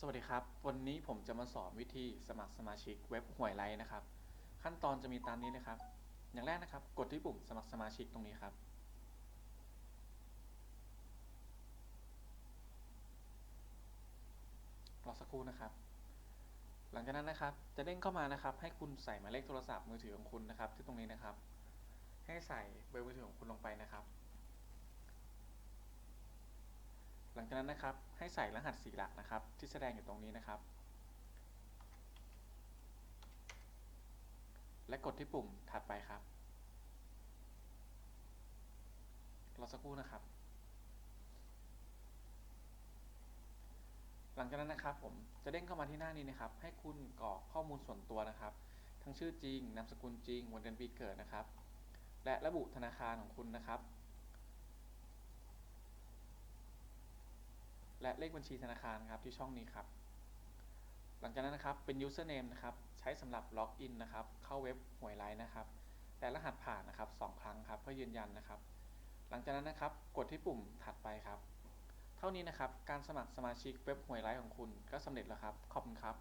สวัสดีครับ วันนี้ผมจะมาสอนวิธีสมัครสมาชิกเว็บหวยไลท์นะครับ ขั้นตอนจะมีตามนี้นะครับ อย่างแรกนะครับ กดที่ปุ่มสมัครสมาชิกตรงนี้ครับ รอสักครู่นะครับ หลังจากนั้นนะครับ จะเด้งเข้ามานะครับ ให้คุณใส่หมายเลขโทรศัพท์มือถือของคุณนะครับ ที่ตรงนี้นะครับ ให้ใส่เบอร์มือถือของคุณลงไปนะครับ หลัง จากนั้นนะครับให้ใส่รหัสสี่หลักนะครับ ที่แสดงอยู่ตรงนี้นะครับ และกดที่ปุ่มถัดไปครับรอสักครู่นะครับ หลังจากนั้นนะครับผมจะเด้งเข้ามาที่หน้านี้นะครับ ให้คุณกรอกข้อมูลส่วนตัวนะครับ ทั้งชื่อจริงนามสกุลจริงวันเดือนปีเกิดนะครับ และระบุธนาคารของคุณนะครับ และเลขบัญชีธนาคารครับที่ช่องนี้ครับ หลังจากนั้นนะครับเป็น username นะครับใช้สำหรับล็อกอินนะครับเข้าเว็บหวยไลน์นะครับและรหัสผ่านนะครับสองครั้งครับเพื่อยืนยันนะครับ หลังจากนั้นนะครับกดที่ปุ่มถัดไปครับ เท่านี้นะครับการสมัครสมาชิกเว็บหวยไลน์ของคุณก็สำเร็จแล้วครับขอบคุณครับ